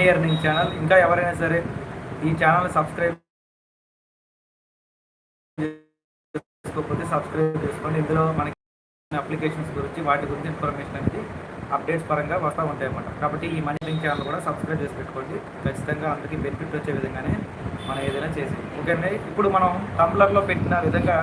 Money earning channel. ఇంకా ఎవరైనా సరే ఈ ఛానల్ సబ్స్క్రైబ్ చేసుకోకపోతే సబ్స్క్రైబ్ చేసుకోండి. ఇందులో మనకి అప్లికేషన్స్ గురించి వాటి గురించి ఇన్ఫర్మేషన్ అనేది అప్డేట్స్ పరంగా వస్తూ ఉంటాయి అన్నమాట కాబట్టి ఈ మనీ లింక్ ఛానల్ కూడా సబ్స్క్రైబ్ చేసి పెట్టుకోండి. ఖచ్చితంగా అందరికీ బెనిఫిట్ వచ్చే విధంగానే మనం ఏదైనా చేసి ఓకేనండి ఇప్పుడు మనం టంబ్లర్లో పెట్టిన విధంగా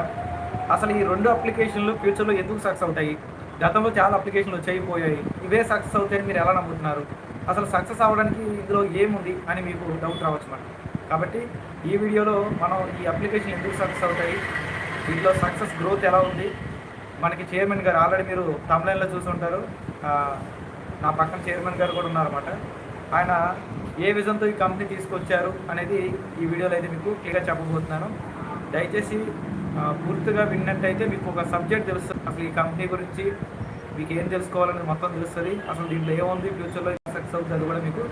అసలు ఈ రెండు అప్లికేషన్లు ఫ్యూచర్లో ఎందుకు సక్సెస్ అవుతాయి? గతంలో చాలా అప్లికేషన్లు వచ్చేయిపోయాయి ఇవే సక్సెస్ అవుతాయని మీరు ఎలా నమ్ముతున్నారు? అసలు సక్సెస్ అవ్వడానికి ఇందులో ఏముంది అని మీకు డౌట్ రావచ్చు మనం కాబట్టి ఈ వీడియోలో మనం ఈ అప్లికేషన్ ఎందుకు సక్సెస్ అవుతాయి? దీంట్లో సక్సెస్ గ్రోత్ ఎలా ఉంది? మనకి చైర్మన్ గారు ఆల్రెడీ మీరు తమిళంలో చూసి ఉంటారు. నా పక్కన చైర్మన్ గారు కూడా ఉన్నారన్నమాట. ఆయన ఏ విజన్తో ఈ కంపెనీ తీసుకొచ్చారు అనేది ఈ వీడియోలో అయితే మీకు క్లియర్గా చెప్పబోతున్నాను. దయచేసి పూర్తిగా విన్నట్టయితే మీకు ఒక సబ్జెక్ట్ తెలుస్తుంది. అసలు ఈ కంపెనీ గురించి మీకు ఏం తెలుసుకోవాలనేది మొత్తం తెలుస్తుంది. అసలు దీంట్లో ఏముంది? ఫ్యూచర్లో సక్సెస్ అవుతుంది అది కూడా మీకు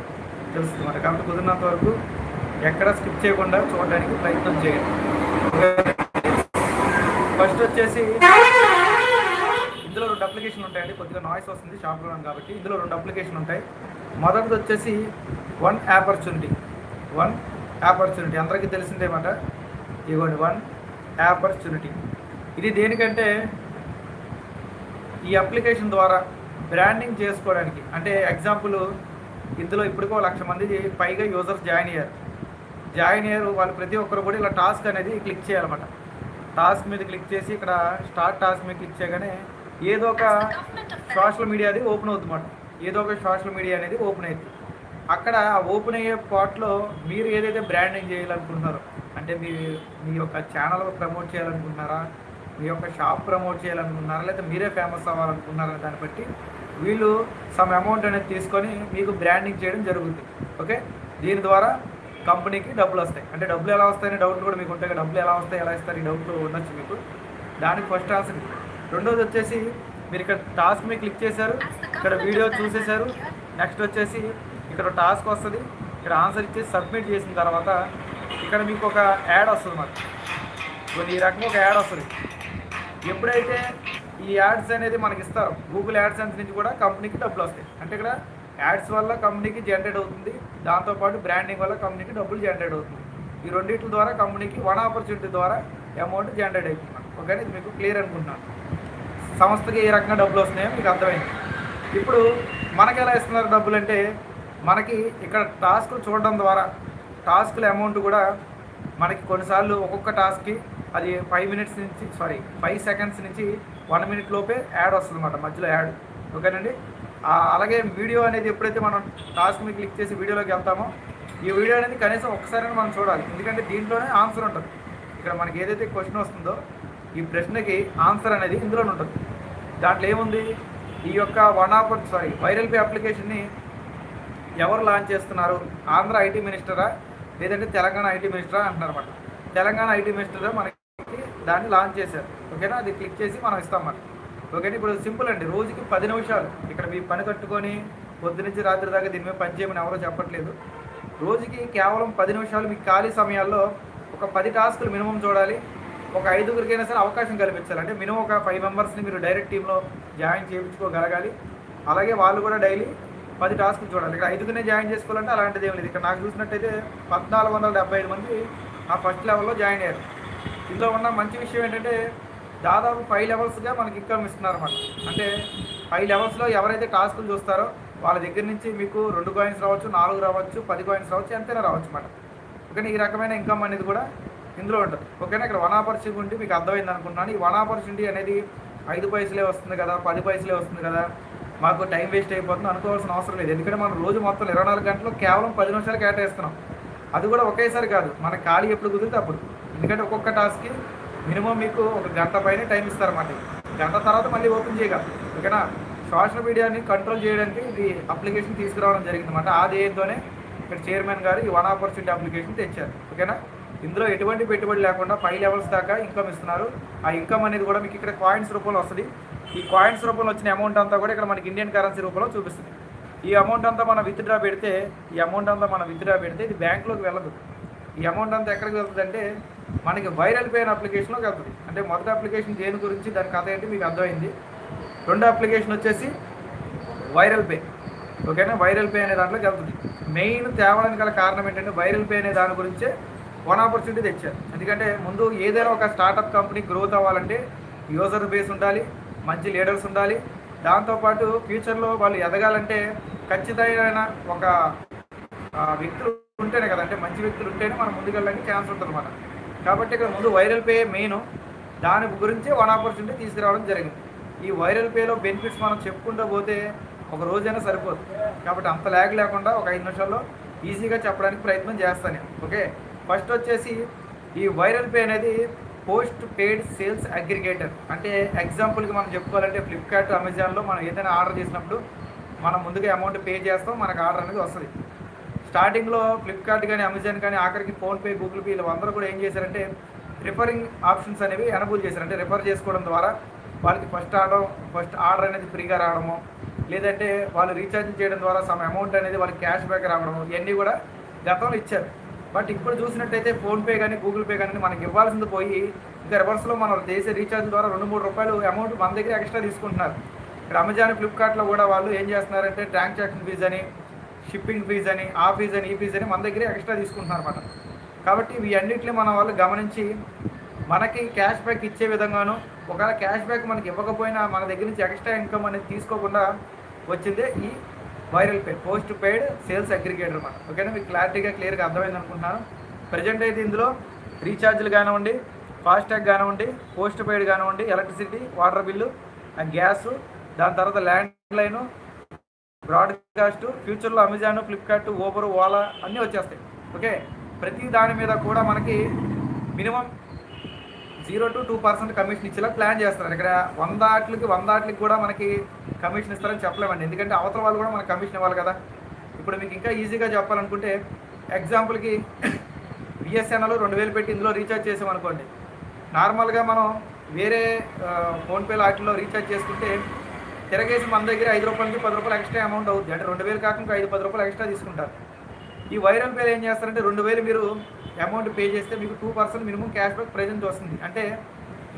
తెలుస్తుంది కాబట్టి కుదిరినంత వరకు ఎక్కడ స్కిప్ చేయకుండా చూడడానికి ప్రయత్నం చేయండి. ఫస్ట్ వచ్చేసి ఇందులో రెండు అప్లికేషన్ ఉంటాయండి. కొద్దిగా నాయిస్ వస్తుంది షాప్లో కాబట్టి ఇందులో రెండు అప్లికేషన్ ఉంటాయి. మొదటిది వచ్చేసి వన్ ఆపర్చునిటీ వన్ ఆపర్చునిటీ అందరికీ తెలిసిందేమాట ఇవ్వండి వన్ ఆపర్చునిటీ ఇది దేనికంటే ఈ అప్లికేషన్ ద్వారా బ్రాండింగ్ చేసుకోవడానికి. అంటే ఎగ్జాంపుల్ ఇందులో ఇప్పటికో లక్ష మంది పైగా యూజర్స్ జాయిన్ అయ్యారు. జాయిన్ అయ్యారు వాళ్ళు ప్రతి ఒక్కరు కూడా ఇలా టాస్క్ అనేది క్లిక్ చేయాలన్నమాట. టాస్క్ మీద క్లిక్ చేసి ఇక్కడ స్టార్ట్ టాస్క్ మీద క్లిక్ చేయగానే ఏదో ఒక సోషల్ మీడియా అది ఓపెన్ అవుతుందన్నమాట. ఏదో ఒక సోషల్ మీడియా అనేది ఓపెన్ అవుతుంది అక్కడ ఆ ఓపెన్ అయ్యే పార్ట్లో మీరు ఏదైతే బ్రాండింగ్ చేయాలనుకుంటున్నారో అంటే మీ మీ యొక్క ఛానల్ ప్రమోట్ చేయాలనుకుంటున్నారా మీ యొక్క షాప్ ప్రమోట్ చేయాలనుకుంటున్నారా లేదా మీరే ఫేమస్ అవ్వాలనుకుంటున్నారా దాన్ని బట్టి వీళ్ళు సమ్ అమౌంట్ అనేది తీసుకొని మీకు బ్రాండింగ్ చేయడం జరుగుతుంది. ఓకే దీని ద్వారా కంపెనీకి డబ్బులు వస్తాయి. అంటే డబ్బులు ఎలా వస్తాయని డౌట్ కూడా మీకు ఉంటాయి కదా, డబ్బులు ఎలా వస్తాయి ఎలా ఇస్తారు ఈ డౌట్ ఉండొచ్చు మీకు. దానికి ఫస్ట్ ఆన్సర్ రెండోది వచ్చేసి మీరు ఇక్కడ టాస్క్ మీద క్లిక్ చేశారు. ఇక్కడ వీడియో చూసేశారు. నెక్స్ట్ వచ్చేసి ఇక్కడ టాస్క్ వస్తుంది. ఇక్కడ ఆన్సర్ ఇచ్చేసి సబ్మిట్ చేసిన తర్వాత ఇక్కడ మీకు ఒక యాడ్ వస్తుంది మాకు కొన్ని ఈ రకంగా ఒక యాడ్ వస్తుంది. ఎప్పుడైతే ఈ యాడ్స్ అనేది మనకి ఇస్తారు గూగుల్ యాడ్స్ నుంచి కూడా కంపెనీకి డబ్బులు వస్తాయి. అంటే ఇక్కడ యాడ్స్ వల్ల కంపెనీకి జనరేట్ అవుతుంది. దాంతోపాటు బ్రాండింగ్ వల్ల కంపెనీకి డబ్బులు జనరేట్ అవుతుంది. ఈ రెండింటి ద్వారా కంపెనీకి వన్ ఆపర్చునిటీ ద్వారా అమౌంట్ జనరేట్ అవుతుంది ఓకే ఇది మీకు క్లియర్ అనుకుంటున్నాను. సంస్థకి ఏ రకంగా డబ్బులు వస్తున్నాయో మీకు అర్థమైంది. ఇప్పుడు మనకి ఎలా ఇస్తున్నారు డబ్బులు అంటే మనకి ఇక్కడ టాస్క్లు చూడడం ద్వారా టాస్క్ల అమౌంట్ కూడా మనకి కొన్నిసార్లు ఒక్కొక్క టాస్క్కి అది ఫైవ్ మినిట్స్ నుంచి సారీ ఫైవ్ సెకండ్స్ నుంచి వన్ మినిట్ లోపే యాడ్ వస్తుంది అనమాట మధ్యలో యాడ్. ఓకేనండి? అలాగే వీడియో అనేది ఎప్పుడైతే మనం టాస్క్ మీద క్లిక్ చేసి వీడియోలోకి వెళ్తామో ఈ వీడియో అనేది కనీసం ఒకసారి మనం చూడాలి. ఎందుకంటే దీంట్లోనే ఆన్సర్ ఉంటుంది. ఇక్కడ మనకి ఏదైతే క్వశ్చన్ వస్తుందో ఈ ప్రశ్నకి ఆన్సర్ అనేది ఇందులోనే ఉంటుంది. దాంట్లో ఏముంది? ఈ యొక్క one offer sorry viral pay అప్లికేషన్ని ఎవరు లాంచ్ చేస్తున్నారు? ఆంధ్ర ఐటీ మినిస్టరా? లేదంటే తెలంగాణ ఐటీ మినిస్టర్ అంటున్నారు అనమాట తెలంగాణ ఐటీ మినిస్టర్ మనకి దాన్ని లాంచ్ చేశారు. ఓకేనా? అది క్లిక్ చేసి మనం ఇస్తామన్నమాట ఓకేనా? ఇప్పుడు సింపుల్ అండి. రోజుకి పది నిమిషాలు. ఇక్కడ మీ పని కట్టుకొని పొద్దు నుంచి రాత్రి దాకా దీని మీద పనిచేయమని ఎవరో చెప్పట్లేదు. రోజుకి కేవలం పది నిమిషాలు మీకు ఖాళీ సమయాల్లో ఒక పది టాస్కులు మినిమం చూడాలి. ఒక ఐదుగురికైనా సరే అవకాశం కల్పించాలి. అంటే మినిమం ఒక ఫైవ్ మెంబర్స్ని మీరు డైరెక్ట్ టీంలో జాయిన్ చేయించుకోగలగాలి. అలాగే వాళ్ళు కూడా డైలీ పది టాస్కులు చూడాలి. ఇక్కడ ఐదుగునే జాయిన్ చేసుకోవాలంటే అలాంటిది ఏం లేదు. ఇక్కడ నాకు చూసినట్టయితే పద్నాలుగు వందల డెబ్బై ఐదు మంది నా ఫస్ట్ లెవెల్లో జాయిన్ అయ్యారు. ఇందులో ఉన్న మంచి విషయం ఏంటంటే దాదాపు ఫైవ్ లెవెల్స్గా మనకి ఇన్కమ్ ఇస్తున్నారు అన్నమాట అంటే ఫైవ్ లెవెల్స్లో ఎవరైతే టాస్కులు చూస్తారో వాళ్ళ దగ్గర నుంచి మీకు రెండు కాయిన్స్ రావచ్చు నాలుగు రావచ్చు పది కాయిన్స్ రావచ్చు ఎంతైనా రావచ్చు అన్నమాట. ఓకేనా? ఈ రకమైన ఇన్కమ్ అనేది కూడా ఇందులో ఉంటుంది. ఓకేనా? ఇక్కడ వన్ ఆపర్చునిటీ ఉంటే మీకు అర్థమైంది అనుకుంటున్నాను. ఈ వన్ ఆపర్చునిటీ అనేది ఐదు పైసలే వస్తుంది కదా పది పైసలే వస్తుంది కదా. మాకు టైం వేస్ట్ అయిపోతుంది అనుకోవాల్సిన అవసరం లేదు. ఎందుకంటే మనం రోజు మొత్తం ఇరవై నాలుగు గంటలు కేవలం పది నిమిషాలు కేటాయిస్తున్నాం. అది కూడా ఒకేసారి కాదు మన ఖాళీ ఎప్పుడు కుదిరితే అప్పుడు. ఎందుకంటే ఒక్కొక్క టాస్క్కి మినిమం మీకు ఒక గంట పైన టైం ఇస్తారన్నమాట. గంట తర్వాత మళ్ళీ ఓపెన్ చేయగలరు ఓకేనా? సోషల్ మీడియాని కంట్రోల్ చేయడానికి ఇది అప్లికేషన్ తీసుకురావడం జరిగింది అనమాట ఆ ధ్యేయంతోనే ఇక్కడ చైర్మన్ గారు ఈ వన్ ఆపర్చునిటీ అప్లికేషన్ తెచ్చారు. ఓకేనా? ఇందులో ఎటువంటి పెట్టుబడి లేకుండా ఫైవ్ లెవెల్స్ దాకా ఇన్కమ్ ఇస్తున్నారు. ఆ ఇన్కమ్ అనేది కూడా మీకు ఇక్కడ కాయిన్స్ రూపంలో వస్తుంది. ఈ కాయిన్స్ రూపంలో వచ్చిన అమౌంట్ అంతా కూడా ఇక్కడ మనకి ఇండియన్ కరెన్సీ రూపంలో చూపిస్తుంది. ఈ అమౌంట్ అంతా మనం విత్డ్రా పెడితే ఈ అమౌంట్ అంతా మనం విత్డ్రా పెడితే ఇది బ్యాంకులోకి వెళ్ళదు. ఈ అమౌంట్ అంతా ఎక్కడికి వెళ్తుంది అంటే మనకి వైరల్ పేన్ అప్లికేషన్లోకి వెళ్తుంది. అంటే మొదటి అప్లికేషన్ దేని గురించి దాని కథ ఏంటి మీకు అర్థమైంది. రెండో అప్లికేషన్ వచ్చేసి వైరల్ పే ఓకేనా? వైరల్ పే అనే దాంట్లోకి వెళ్తుంది. మెయిన్ తేవడానికి గల కారణం ఏంటంటే వైరల్ పే అనే దాని గురించే వన్ ఆపర్చునిటీ తెచ్చారు. ఎందుకంటే ముందు ఏదైనా ఒక స్టార్టప్ కంపెనీ గ్రోత్ అవ్వాలంటే యూజర్ బేస్ ఉండాలి. మంచి లీడర్స్ ఉండాలి. దాంతోపాటు ఫ్యూచర్లో వాళ్ళు ఎదగాలంటే ఖచ్చితమైన ఒక వ్యక్తులు ఉంటేనే కదా అంటే మంచి వ్యక్తులు ఉంటేనే మనం ముందుకెళ్ళడానికి ఛాన్స్ ఉంటుందన్నమాట. కాబట్టి ఇక్కడ ముందు వైరల్ పే మెయిన్ దాని గురించి వన్ ఆపర్చునిటీ తీసుకురావడం జరిగింది. ఈ వైరల్ పేలో బెనిఫిట్స్ మనం చెప్పుకుంటూ పోతే ఒక రోజైనా సరిపోదు. కాబట్టి అంత ల్యాగ్ లేకుండా ఒక ఐదు నిమిషాల్లో ఈజీగా చెప్పడానికి ప్రయత్నం చేస్తాను ఓకే? ఫస్ట్ వచ్చేసి ఈ వైరల్ పే అనేది పోస్ట్ పెయిడ్ సేల్స్ అగ్రిగేటర్. అంటే ఎగ్జాంపుల్కి మనం చెప్పుకోవాలంటే ఫ్లిప్కార్ట్ అమెజాన్లో మనం ఏదైనా ఆర్డర్ చేసినప్పుడు మనం ముందుగా అమౌంట్ పే చేస్తాం మనకు ఆర్డర్ అనేది వస్తుంది. స్టార్టింగ్లో ఫ్లిప్కార్ట్ కానీ అమెజాన్ కానీ ఆఖరికి ఫోన్పే గూగుల్ పే వీళ్ళందరూ కూడా ఏం చేశారంటే రిఫరింగ్ ఆప్షన్స్ అనేవి ఎనబుల్ చేశారు. అంటే రిఫర్ చేసుకోవడం ద్వారా వాళ్ళకి ఫస్ట్ ఆర్డర్ ఫస్ట్ ఆర్డర్ అనేది ఫ్రీగా రావడము లేదంటే వాళ్ళు రీఛార్జ్ చేయడం ద్వారా సమ అమౌంట్ అనేది వాళ్ళకి క్యాష్ బ్యాక్ రావడము ఇవన్నీ కూడా గతంలో ఇచ్చారు. బట్ ఇప్పుడు చూసినట్టయితే ఫోన్పే కానీ గూగుల్ పే కానీ మనకి ఇవ్వాల్సింది పోయి ఇంకా రివర్స్లో మనం చేసే రీఛార్జ్ ద్వారా రెండు మూడు రూపాయలు అమౌంట్ మన దగ్గర ఎక్స్ట్రా తీసుకుంటున్నారు. ఇక్కడ అమెజాన్ ఫ్లిప్కార్ట్లో కూడా వాళ్ళు ఏం చేస్తున్నారంటే ట్రాన్సాక్షన్ ఫీజ్ అని షిప్పింగ్ ఫీజ్ అని ఆ ఫీజ్ అని ఈ ఫీజ్ అని మన దగ్గరే ఎక్స్ట్రా తీసుకుంటున్నారు అనమాట కాబట్టి ఇవి అన్నింటినీ మన వాళ్ళు గమనించి మనకి క్యాష్ బ్యాక్ ఇచ్చే విధంగాను ఒకవేళ క్యాష్ బ్యాక్ మనకి ఇవ్వకపోయినా మన దగ్గర నుంచి ఎక్స్ట్రా ఇన్కమ్ అనేది తీసుకోకుండా వచ్చిందే ఈ viral pay post paid sales aggregator అనమాట ఓకేనా? మీకు క్లారిటీగా క్లియర్గా అర్థమైంది అనుకుంటున్నాను. ప్రజెంట్ అయితే ఇందులో రీఛార్జ్లు కానివ్వండి ఫాస్టాగ్ కానివ్వండి పోస్ట్ పెయిడ్ కానివ్వండి ఎలక్ట్రిసిటీ వాటర్ బిల్లు గ్యాస్ దాని తర్వాత ల్యాండ్ లైను బ్రాడ్కాస్ట్ ఫ్యూచర్లో అమెజాన్ ఫ్లిప్కార్ట్ ఓబర్ ఓలా అన్నీ వచ్చేస్తాయి. ఓకే? ప్రతి దాని మీద కూడా మనకి minimum zero to two percent commission ఇచ్చేలా ప్లాన్ చేస్తున్నారు. ఇక్కడ వంద ఆటలకి వంద ఆటలకి కూడా మనకి కమిషన్ ఇస్తారని చెప్పలేమండి. ఎందుకంటే అవతల వాళ్ళు కూడా మనకి కమిషన్ ఇవ్వాలి కదా. ఇప్పుడు మీకు ఇంకా ఈజీగా చెప్పాలనుకుంటే ఎగ్జాంపుల్కి బిఎస్ఎన్ఎల్ రెండు వేలు పెట్టి ఇందులో రీఛార్జ్ చేసామనుకోండి నార్మల్గా మనం వేరే ఆ, ఫోన్పే రీఛార్జ్ చేసుకుంటే తిరగేసి మన దగ్గర ఐదు రూపాయల నుంచి పది రూపాయలు ఎక్స్ట్రా అమౌంట్ అవుతుంది అంటే రెండు వేలు కాకుండా ఐదు పది రూపాయలు ఎక్స్ట్రా తీసుకుంటారు. ఈ వైరల్ పేలు ఏం చేస్తారంటే రెండు వేలు మీరు అమౌంట్ పే చేస్తే మీకు two percent minimum cash back present వస్తుంది. అంటే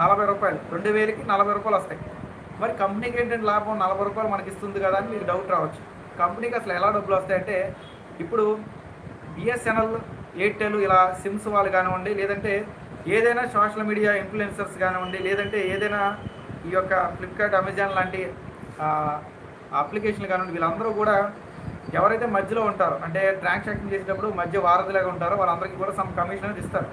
నలభై రూపాయలు రెండు వేలకి నలభై రూపాయలు వస్తాయి. మరి కంపెనీకి ఏంటంటే లాభం? నలభై రూపాయలు మనకి ఇస్తుంది కదా అని మీకు డౌట్ రావచ్చు. కంపెనీకి అసలు ఎలా డబ్బులు వస్తాయంటే ఇప్పుడు బిఎస్ఎన్ఎల్ ఎయిర్టెల్ ఇలా సిమ్స్ వాళ్ళు కానివ్వండి లేదంటే ఏదైనా సోషల్ మీడియా ఇన్ఫ్లుయెన్సర్స్ కానివ్వండి లేదంటే ఏదైనా ఈ యొక్క ఫ్లిప్కార్ట్ అమెజాన్ లాంటి అప్లికేషన్లు కానివ్వండి వీళ్ళందరూ కూడా ఎవరైతే మధ్యలో ఉంటారో అంటే ట్రాన్సాక్షన్ చేసేటప్పుడు మధ్య వారధిలాగా ఉంటారో వాళ్ళందరికీ కూడా సమ్ కమిషన్ అనేది ఇస్తారు.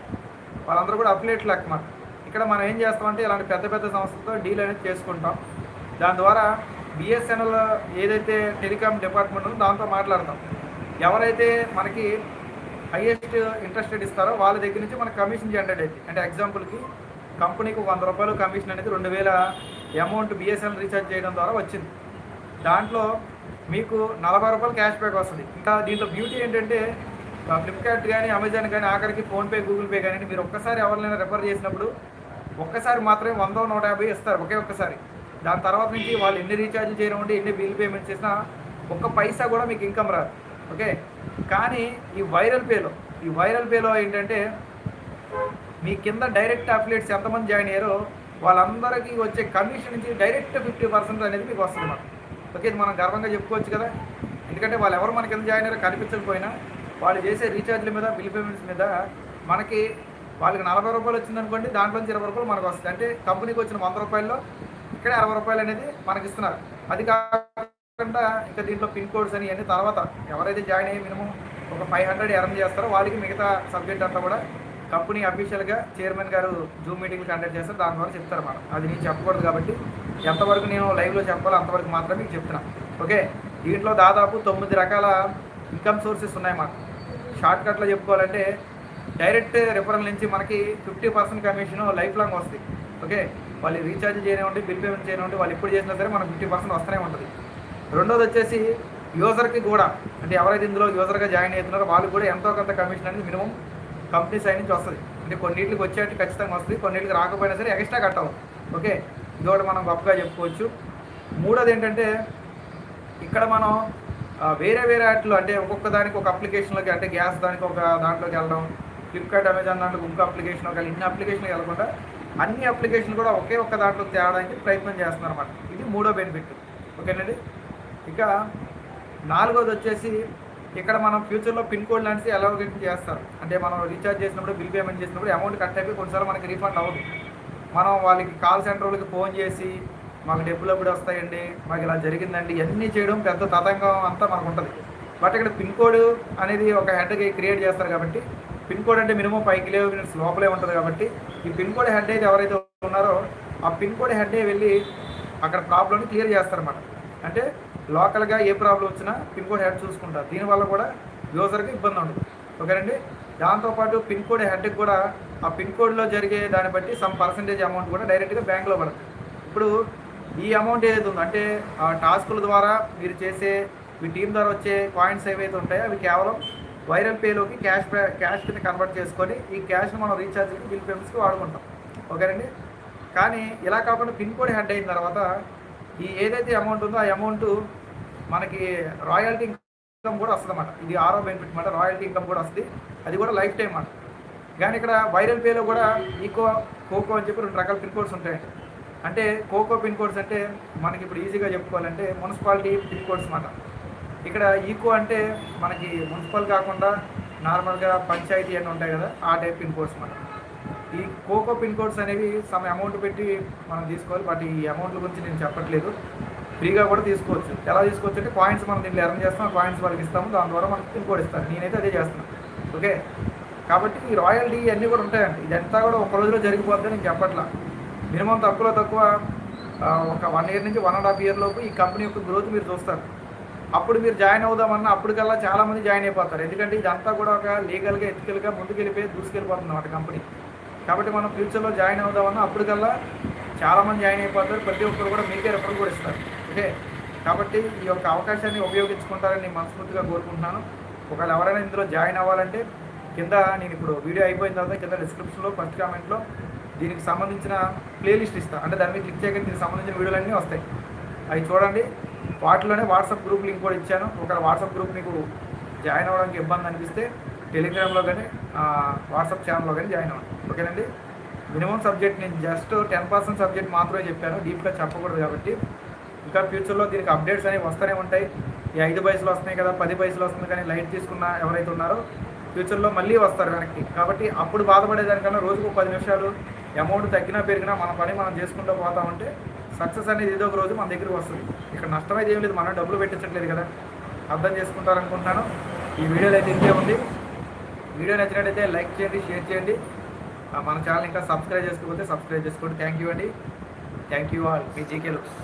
వాళ్ళందరూ కూడా అప్లేట్లు అన్నమాట ఇక్కడ మనం ఏం చేస్తామంటే ఇలాంటి పెద్ద పెద్ద సంస్థలతో డీల్ అనేది చేసుకుంటాం. దాని ద్వారా బిఎస్ఎన్ఎల్ ఏదైతే టెలికాం డిపార్ట్మెంట్ ఉందో దాంతో మాట్లాడతాం. ఎవరైతే మనకి హైయెస్ట్ ఇంట్రెస్టెడ్ ఇస్తారో వాళ్ళ దగ్గర నుంచి మనకు కమిషన్ జనరేట్ అవుతుంది అంటే ఎగ్జాంపుల్కి కంపెనీకి వంద రూపాయలు కమిషన్ అనేది రెండు వేల అమౌంట్ బిఎస్ఎన్ఎల్ రీఛార్జ్ చేయడం ద్వారా వచ్చింది. దాంట్లో మీకు నలభై రూపాయలు క్యాష్ బ్యాక్ వస్తుంది. ఇంకా దీంట్లో బ్యూటీ ఏంటంటే ఫ్లిప్కార్ట్ కానీ అమెజాన్ కానీ ఆఖరికి ఫోన్పే గూగుల్ పే కానీ మీరు ఒక్కసారి ఎవరినైనా రెఫర్ చేసినప్పుడు ఒక్కసారి మాత్రమే వంద నూట యాభై ఇస్తారు ఒకే ఒక్కసారి. దాని తర్వాత నుంచి వాళ్ళు ఎన్ని రీఛార్జ్ చేయడం ఉంటే ఎన్ని బిల్ పేమెంట్ చేసినా ఒక్క పైసా కూడా మీకు ఇన్కమ్ రాదు. ఓకే? కానీ ఈ వైరల్ పేలో ఈ వైరల్ పేలో ఏంటంటే మీ కింద డైరెక్ట్ అఫిలియేట్స్ ఎంతమంది జాయిన్ అయ్యారో వాళ్ళందరికీ వచ్చే కమిషన్ నుంచి డైరెక్ట్ ఫిఫ్టీ పర్సెంట్ అనేది మీకు వస్తుంది ఓకే ఇది మనం గర్వంగా చెప్పుకోవచ్చు కదా. ఎందుకంటే వాళ్ళు ఎవరు మన కింద జాయిన్ అయ్యారో కనిపించకపోయినా వాళ్ళు చేసే రీఛార్జ్ల మీద బిల్ పేమెంట్స్ మీద మనకి వాళ్ళకి నలభై రూపాయలు వచ్చిందనుకోండి దాంట్లో నుంచి ఇరవై రూపాయలు మనకు వస్తుంది అంటే కంపెనీకి వచ్చిన వంద రూపాయల్లో ఇక్కడ అరవై రూపాయలు అనేది మనకి ఇస్తున్నారు. అది కాకుండా ఇంకా దీంట్లో పిన్ కోడ్స్ అని అన్ని తర్వాత ఎవరైతే జాయిన్ అయ్యి మినిమం ఒక ఫైవ్ హండ్రెడ్ ఎర్న్ చేస్తారో వాళ్ళకి మిగతా సబ్జెక్ట్ అంతా కూడా కంపెనీ అఫీషియల్గా చైర్మన్ గారు జూమ్ మీటింగ్లు కండక్ట్ చేస్తారు. దాని ద్వారా చెప్తారు మనం అది నేను చెప్పకూడదు కాబట్టి ఎంతవరకు నేను లైవ్లో చెప్పాలో అంతవరకు మాత్రమే మీకు చెప్తున్నాను ఓకే? దీంట్లో దాదాపు తొమ్మిది రకాల ఇన్కమ్ సోర్సెస్ ఉన్నాయి మాకు. షార్ట్ కట్లో చెప్పుకోవాలంటే డైరెక్ట్ రిఫరల్ నుంచి మనకి fifty percent commission life long వస్తుంది. ఓకే? వాళ్ళు రీఛార్జ్ చేయనివ్వండి బిల్ పేమెంట్ చేయనివ్వండి వాళ్ళు ఎప్పుడు చేసినా సరే మనకు ఫిఫ్టీ పర్సెంట్ వస్తూనే ఉంటుంది. రెండోది వచ్చేసి యూజర్కి కూడా అంటే ఎవరైతే ఇందులో యూజర్గా జాయిన్ అవుతున్నారో వాళ్ళు కూడా ఎంతో కొంత కమిషన్ అనేది మినిమం కంపెనీ సైడ్ నుంచి వస్తుంది. అంటే కొన్నింటికి వచ్చేటి ఖచ్చితంగా వస్తుంది కొన్నింటికి రాకపోయినా సరే ఎక్స్ట్రా కట్ ఓకే? ఇది ఒకటి మనం గొప్పగా చెప్పుకోవచ్చు. మూడోది ఏంటంటే ఇక్కడ మనం వేరే వేరే వాటిలో అంటే ఒక్కొక్క దానికి ఒక అప్లికేషన్లోకి అంటే గ్యాస్ దానికి ఒక దాంట్లోకి వెళ్ళడం ఫ్లిప్కార్ట్ అమెజాన్ దాంట్లో ఇంకో అప్లికేషన్ ఒక ఇన్ని అప్లికేషన్కి వెళ్ళకుండా అన్ని అప్లికేషన్లు కూడా ఒకే ఒక్క దాంట్లో తేవడానికి ప్రయత్నం చేస్తున్నారు అనమాట ఇది మూడో బెనిఫిట్ ఓకేనండి? ఇక నాలుగోది వచ్చేసి ఇక్కడ మనం ఫ్యూచర్లో పిన్ కోడ్ లాంటిది అలౌకేట్ చేస్తారు. అంటే మనం రీఛార్జ్ చేసినప్పుడు బిల్ పేమెంట్ చేసినప్పుడు అమౌంట్ కట్ అయిపోయి కొన్నిసార్లు మనకి రీఫండ్ అవ్వదు. మనం వాళ్ళకి కాల్ సెంటర్లకి ఫోన్ చేసి మాకు డబ్బులు ఎప్పుడు వస్తాయండి మాకు ఇలా జరిగిందండి ఇవన్నీ చేయడం పెద్ద తతంగం అంతా మనకు ఉంటుంది. బట్ ఇక్కడ పిన్ కోడ్ అనేది ఒక హెడ్కి క్రియేట్ చేస్తారు కాబట్టి పిన్ కోడ్ అంటే మినిమం ఫైవ్ కిలోమీటర్స్ లోపలే ఉంటుంది కాబట్టి ఈ పిన్ కోడ్ హెడ్ అయితే ఎవరైతే ఉన్నారో ఆ పిన్ కోడ్ హెడ్ వెళ్ళి అక్కడ ప్రాబ్లమ్ని క్లియర్ చేస్తారన్నమాట. అంటే లోకల్గా ఏ ప్రాబ్లం వచ్చినా పిన్ కోడ్ హెడ్ చూసుకుంటారు. దీనివల్ల కూడా యూజర్కి ఇబ్బంది ఉండదు. ఓకేనండి దాంతోపాటు పిన్ కోడ్ హెడ్కి కూడా ఆ పిన్ కోడ్లో జరిగే దాన్ని బట్టి సమ్ పర్సంటేజ్ అమౌంట్ కూడా డైరెక్ట్గా బ్యాంక్లో పడుతుంది ఇప్పుడు ఈ అమౌంట్ ఏదైతే ఉందో అంటే ఆ టాస్కుల ద్వారా మీరు చేసే మీ టీం ద్వారా వచ్చే కాయిన్స్ ఏవైతే ఉంటాయో అవి కేవలం వైరల్ పేలోకి క్యాష్ క్యాష్ కింద కన్వర్ట్ చేసుకొని ఈ క్యాష్ని మనం రీఛార్జ్కి బిల్ పేమెంట్స్కి వాడుకుంటాం. ఓకేనండి? కానీ ఇలా కాకుండా పిన్ కోడ్ హెడ్ అయిన తర్వాత ఈ ఏదైతే అమౌంట్ ఉందో ఆ అమౌంట్ మనకి రాయల్టీ ఇన్కమ్ కూడా వస్తుంది అన్నమాట ఇది ఆరో బెనిఫిట్ అన్నమాట రాయల్టీ ఇన్కమ్ కూడా వస్తుంది. అది కూడా లైఫ్ టైం అన్నమాట కానీ ఇక్కడ వైరల్ పేలో కూడా ఈకో కోకో అని చెప్పి రెండు రకాల పిన్ కోడ్స్ ఉంటాయండి. అంటే కోకో పిన్ కోడ్స్ అంటే మనకి ఇప్పుడు ఈజీగా చెప్పుకోవాలంటే మున్సిపాలిటీ పిన్ కోడ్స్ అన్నమాట ఇక్కడ ఈకో అంటే మనకి మున్సిపల్ కాకుండా నార్మల్గా పంచాయతీ అని ఉంటాయి కదా ఆ టైప్ పిన్ కోడ్స్ అన్నమాట ఈ కోకో పిన్ కోడ్స్ అనేవి సమ్ అమౌంట్ పెట్టి మనం తీసుకోవాలి. బట్ ఈ అమౌంట్ల గురించి నేను చెప్పట్లేదు. ఫ్రీగా కూడా తీసుకోవచ్చు. ఎలా తీసుకోవచ్చు అంటే కాయిన్స్ మనం దీంట్లో ఎర్న్ చేస్తాం కాయిన్స్ వాళ్ళకి ఇస్తాము దాని ద్వారా మనకి పిన్ కోడ్ ఇస్తాను నేనైతే అదే చేస్తున్నాను ఓకే? కాబట్టి ఈ రాయల్టీ అన్నీ కూడా ఉంటాయండి. ఇదంతా కూడా ఒక రోజులో జరిగిపోద్ది నేను చెప్పట్లా. మినిమం తక్కువలో తక్కువ ఒక వన్ ఇయర్ నుంచి వన్ అండ్ హాఫ్ ఇయర్ లోపు ఈ కంపెనీ యొక్క గ్రోత్ మీరు చూస్తారు. అప్పుడు మీరు జాయిన్ అవుదామన్నా అప్పటికల్లా చాలా మంది జాయిన్ అయిపోతారు. ఎందుకంటే ఇదంతా కూడా ఒక లీగల్గా ఎథికల్గా ముందుకెళ్ళిపోయి దూసుకెళ్ళిపోతుంది అన్నమాట కంపెనీ కాబట్టి మనం ఫ్యూచర్లో జాయిన్ అవుదామన్నా అప్పటికల్లా చాలామంది జాయిన్ అయిపోతారు. ప్రతి ఒక్కరు కూడా మీకే రెఫర్ కూడా ఇస్తారు. ఓకే. కాబట్టి ఈ యొక్క అవకాశాన్ని ఉపయోగించుకుంటారని నేను మనస్ఫూర్తిగా కోరుకుంటున్నాను. ఒకవేళ ఎవరైనా ఇందులో జాయిన్ అవ్వాలంటే కింద నేను ఇప్పుడు వీడియో అయిపోయిన తర్వాత కింద డిస్క్రిప్షన్లో ఫస్ట్ కామెంట్లో దీనికి సంబంధించిన ప్లేలిస్ట్ ఇస్తాను అంటే దాని మీద క్లిక్ చేయగానే దీనికి సంబంధించిన వీడియోలన్నీ వస్తాయి. అవి చూడండి. వాటిలోనే వాట్సాప్ గ్రూప్ లింక్ కూడా ఇచ్చాను. ఒకవేళ వాట్సాప్ గ్రూప్ మీకు జాయిన్ అవ్వడానికి ఇబ్బంది అనిపిస్తే టెలిగ్రామ్లో కానీ వాట్సాప్ ఛానల్లో కానీ జాయిన్ అవ్వండి. ఓకేనండి? మినిమం సబ్జెక్ట్ నేను జస్ట్ టెన్ పర్సెంట్ సబ్జెక్ట్ మాత్రమే చెప్పాను. డీప్గా చెప్పకూడదు కాబట్టి ఇంకా ఫ్యూచర్లో దీనికి అప్డేట్స్ అనేవి వస్తూనే ఉంటాయి. ఈ ఐదు పైసలు వస్తున్నాయి కదా పది పైసలు వస్తుంది కానీ లైట్ తీసుకున్న ఎవరైతే ఉన్నారో ఫ్యూచర్లో మళ్ళీ వస్తారు వెనక్కి. కాబట్టి అప్పుడు బాధపడేదానికన్నా రోజుకు పది నిమిషాలు అమౌంట్ తగ్గినా పెరిగినా మన పని మనం చేసుకుంటూ పోతా ఉంటే సక్సెస్ అనేది ఏదో ఒక రోజు మన దగ్గరికి వస్తుంది. ఇక్కడ నష్టం అయితే ఏం లేదు మనం డబ్బులు పెట్టించట్లేదు కదా. అర్థం చేసుకుంటారనుకుంటున్నాను. ఈ వీడియోలో అయితే ఇంతే ఉంది. వీడియో నచ్చినట్టయితే లైక్ చేయండి షేర్ చేయండి. మన ఛానల్ ఇంకా సబ్స్క్రైబ్ చేసుకోకపోతే సబ్స్క్రైబ్ చేసుకోండి. థ్యాంక్ యూ అండి. థ్యాంక్ యూ ఆల్ మీ జీకే లుక్స్